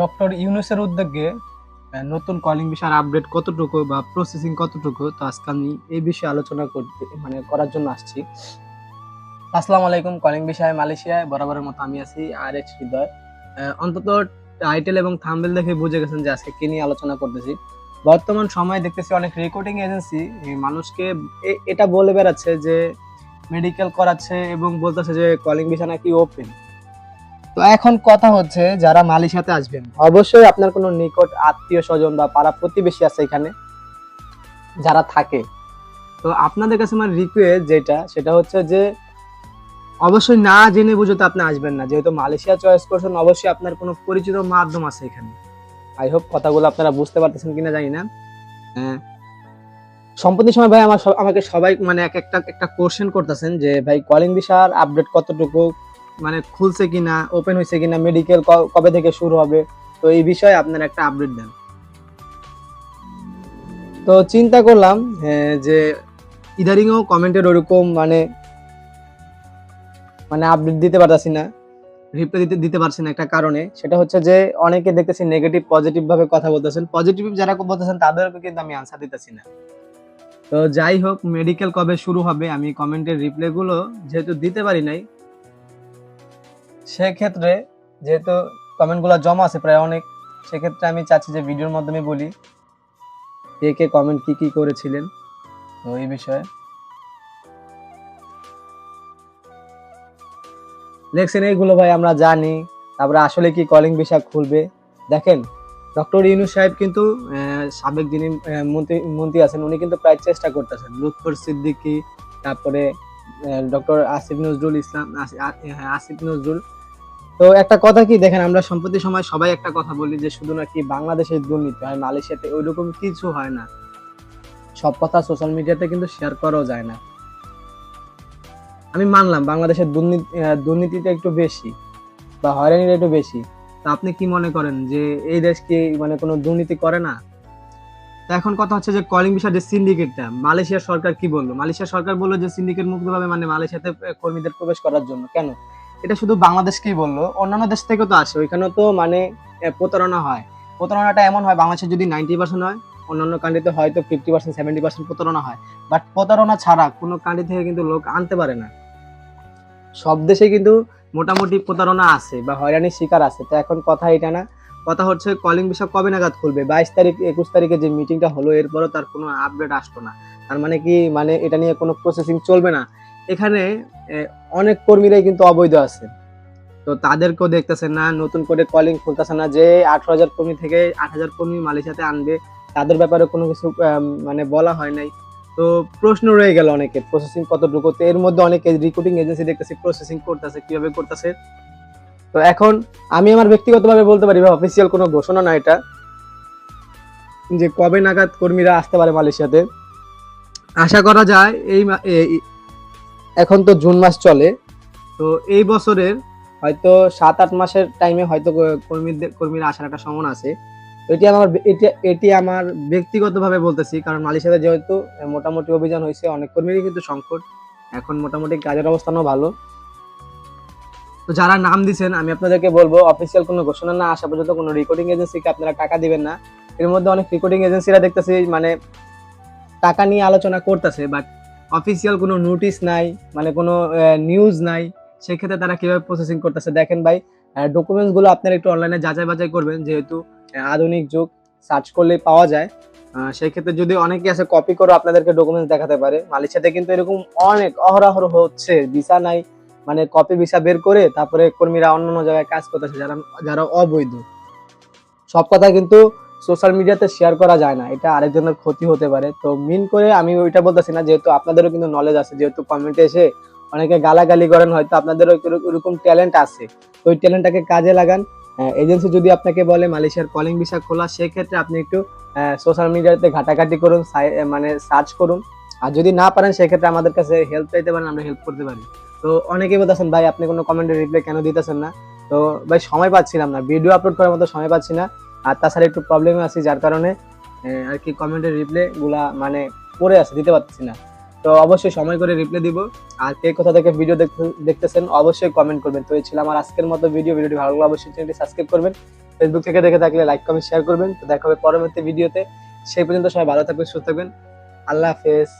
Doctor ইউনুসের উদ্যোগে নতুন কলিং বিষয়ের আপডেট কতটুকু বা প্রসেসিং কতটুকু, তো আজকে আমি এই বিষয়ে আলোচনা করতে মানে করার জন্য আসছি। আসসালামু আলাইকুম কলিং বিষয়ে মালয়েশিয়ায়, বরাবরের মতো আমি আছি আর এক্স হৃদয় অন্তত টাইটেল এবং থাম্বেল দেখে বুঝে গেছেন যে আজকে কি নিয়ে আলোচনা করতেছি। বর্তমান সময়ে দেখতেছি অনেক রেকর্ডিং এজেন্সি মানুষকে এটা বলে বেড়াচ্ছে যে মেডিকেল করাচ্ছে এবং বলতেছে যে কলিং বিষয় নাকি ওপেন তো এখন কথা হচ্ছে যারা মালয়েশিয়াতে আসবেন। অবশ্যই আপনার কোনো নিকট আত্মীয় স্বজন বা পাড়া প্রতিবেশী আছে এখানে যারা থাকে। তো আপনাদের কাছে আমার রিকোয়েস্ট যেটা, সেটা হচ্ছে যে অবশ্যই না জেনে বুঝে তো আপনি আসবেন না। যেহেতু মালয়েশিয়া চয়েস করছেন, অবশ্যই আপনার কোনো পরিচিত মাধ্যম আছে এখানে। আই হোপ কথাগুলো আপনারা বুঝতে পারতেছেন কিনা জানি না। হ্যাঁ। সম্প্রতি সময় ভাই আমার আমাকে সবাই মানে এক একটা একটা কোশ্চেন করতেছেন যে, ভাই কলিং ভিসার আপডেট কতটুকু? মানে খুলছে কিনা ওপেন হয়েছে কিনা মেডিকেল কবে থেকে শুরু হবে? তো এই বিষয়ে আপনার একটা আপডেট দেন। তো চিন্তা করলাম যে ইদারিংও কমেন্টের ওরকম মানে মানে আপডেট দিতে পারতাছি না রিপ্লাই দিতে দিতে পারছি না একটা কারণে। সেটা হচ্ছে যে অনেকে দেখতেছি নেগেটিভ পজিটিভ ভাবে কথা বলতেছেন। পজিটিভ যারা বলতেছেন তাদেরকে কিন্তু আমি আনসার দিতেছি না। তো যাই হোক মেডিকেল কবে শুরু হবে, আমি কমেন্টের রিপ্লাই গুলো যেহেতু দিতে পারি নাই সেক্ষেত্রে যেহেতু কমেন্টগুলো জমা আছে প্রায় অনেক, সেক্ষেত্রে আমি চাচ্ছি যে ভিডিওর মাধ্যমে বলি কে কে কমেন্ট কি কি করেছিলেন। তো এই বিষয়ে। লেখছেন এইগুলো ভাই আমরা জানি, তারপরে আসলে কি কলিং বিষয় খুলবে। দেখেন ডক্টর ইউনুস সাহেব কিন্তু সাবেক যিনি মন্ত্রী মন্ত্রী আছেন, উনি কিন্তু প্রায় চেষ্টা করতেছেন। লুৎফর সিদ্দিকী, তারপরে ডক্টর আসিফ নজরুল ইসলাম হ্যাঁ, আসিফ নজরুল। তো একটা কথা কি দেখেন আমরা সম্প্রতি সময় সবাই একটা কথা বলি যে শুধু নাকি বাংলাদেশের দুর্নীতি হয় মালয়েশিয়াতে ওইরকম কিছু হয় না। সব কথা সোশ্যাল মিডিয়াতে কিন্তু শেয়ার করাও যায় না। আমি মানলাম বাংলাদেশের দুর্নীতিটা একটু বেশি বা হয়রানিটা একটু বেশি। তা আপনি কি মনে করেন যে এই দেশ কি মানে কোনো দুর্নীতি করে না? তো এখন কথা হচ্ছে যে কলিং বিষয় যে সিন্ডিকেটটা মালয়েশিয়ার সরকার কি বলল? মালয়েশিয়া সরকার বলল যে সিন্ডিকেট মুক্তভাবে মানে মালয়েশিয়াতে কর্মীদের প্রবেশ করার জন্য। কেন? এটা শুধু বাংলাদেশকেই বলল, অন্যান্য দেশ থেকেও তো আসে। ওইখানেও তো মানে প্রতারণা হয়। প্রতারণাটা এমন হয়, বাংলাদেশে যদি নাইনটি পার্সেন্ট হয়, অন্যান্য কান্ট্রিতে হয়তো ফিফটি পার্সেন্ট সেভেন্টি পার্সেন্ট প্রতারণা হয়। বাট প্রতারণা ছাড়া কোনো কান্ট্রি থেকে কিন্তু লোক আনতে পারে না। সব দেশে কিন্তু মোটামুটি প্রতারণা আছে বা হয়রানির শিকার আছে। তো এখন কথা এটা না কথা হচ্ছে কলিং বিষয় কবে নাগাদ খুলবে? বাইশ তারিখ, একুশ তারিখে যে মিটিংটা হলো, এরপরও তার কোনো আপডেট আসতো না। তার মানে কি? মানে এটা নিয়ে কোনো প্রসেসিং চলবে না। এখানে অনেক কর্মীরাই কিন্তু অবৈধ আছে। তো তাদেরকেও দেখতেছে না, নতুন করে কলিং খুলতেছে না যে আঠারো হাজার কর্মী থেকে আট হাজার কর্মী মালয়েশিয়াতে আনবে। তাদের ব্যাপারে কোনো কিছু মানে বলা হয় নাই। তো প্রশ্ন রয়ে গেল অনেকে প্রসেসিং কতটুকু? এর মধ্যে অনেকে রিক্রুটিং এজেন্সি দেখতেছি প্রসেসিং করতেছে, কীভাবে করতেছে? তো এখন আমি আমার ব্যক্তিগতভাবে বলতে পারি বা অফিসিয়াল কোনো ঘোষণা না এটা, যে কবে নাগাদ কর্মীরা আসতে পারে মালয়েশিয়াতে। আশা করা যায় এই এখন তো জুন মাস চলে, তো এই বছরের হয়তো সাত আট মাসের টাইমে হয়তো কর্মীদের কর্মীরা আসার একটা সম্ভাবনা আছে। এটি আমার এটি এটি আমার ব্যক্তিগতভাবে বলতেছি, কারণ মালয়েশিয়াতে যেহেতু মোটামুটি অভিযান হয়েছে, অনেক কর্মীরই কিন্তু সংকট। এখন মোটামুটি কাজের অবস্থানও ভালো। তো যারা নাম দিছেন, আমি আপনাদেরকে বলব অফিসিয়াল কোনো ঘোষণা না আসা পর্যন্ত কোনো রেকর্ডিং এজেন্সিকে আপনারা টাকা দিবেন না। এর মধ্যে অনেক রেকর্ডিং এজেন্সিরা দেখতেছি মানে টাকা নিয়ে আলোচনা করতেছে বাট অফিসিয়াল কোনো নোটিশ নাই মানে কোনো নিউজ নাই। সেক্ষেত্রে তারা কীভাবে প্রসেসিং করতেছে? দেখেন ভাই ডকুমেন্টসগুলো আপনারা একটু অনলাইনে যাচাই বাছাই করবেন, যেহেতু আধুনিক যুগ সার্চ করলেই পাওয়া যায়। সেক্ষেত্রে যদি অনেকে আছে কপি করে আপনাদেরকে ডকুমেন্টস দেখাতে পারে। মালয়েশিয়াতে কিন্তু এরকম অনেক অহরহ হচ্ছে ভিসা নাই। মানে কপি ভিসা বের করে তারপরে কর্মীরা অন্য অন্য জায়গায় কাজ করতেছে, যারা যারা অবৈধ। সব কথা কিন্তু সোশ্যাল মিডিয়াতে শেয়ার করা যায় না, এটা আরেকজনের ক্ষতি হতে পারে। তো মিন করে আমি ওইটা বলতেছি না, যেহেতু আপনাদেরও কিন্তু নলেজ আছে, যেহেতু কমেন্টে এসে অনেকে গালাগালি করেন, হয়তো আপনাদেরও ওরকম ট্যালেন্ট আছে। তো ওই ট্যালেন্টটাকে কাজে লাগান। এজেন্সি যদি আপনাকে বলে মালয়েশিয়ার কলিং ভিসা খোলা, সেক্ষেত্রে আপনি একটু সোশ্যাল মিডিয়াতে ঘাটাঘাটি করুন মানে সার্চ করুন। আর যদি না পারেন, সেক্ষেত্রে আমাদের কাছে হেল্প চাইতে পারেন, আমরা হেল্প করতে পারি। তো অনেকেই বলতেছেন, ভাই, আপনি কোনো কমেন্টের রিপ্লাই কেন দিতেছেন না? তো ভাই, সময় পাচ্ছিলাম না। ভিডিও আপলোড করার মতো সময় পাচ্ছি না। আর তাছাড়া একটু প্রবলেমে আছি, যার কারণে আর কি কমেন্টের রিপ্লাই গুলা মানে পড়ে আছে, দিতে পারছি না। তো অবশ্যই সময় করে রিপ্লাই দিব। আর কে কোথা থেকে ভিডিও দেখতে, দেখতেছেন, অবশ্যই কমেন্ট করবেন। তো এই ছিল আমার আজকের মতো ভিডিও ভিডিওটি ভালো লাগলে অবশ্যই চ্যানেলটি সাবস্ক্রাইব করবেন। ফেসবুক থেকে দেখে থাকলে লাইক কমেন্ট শেয়ার করবেন। তো দেখা হবে পরবর্তী ভিডিওতে সেই পর্যন্ত সবাই ভালো থাকবেন, সুস্থ থাকবেন। আল্লাহ হাফেজ।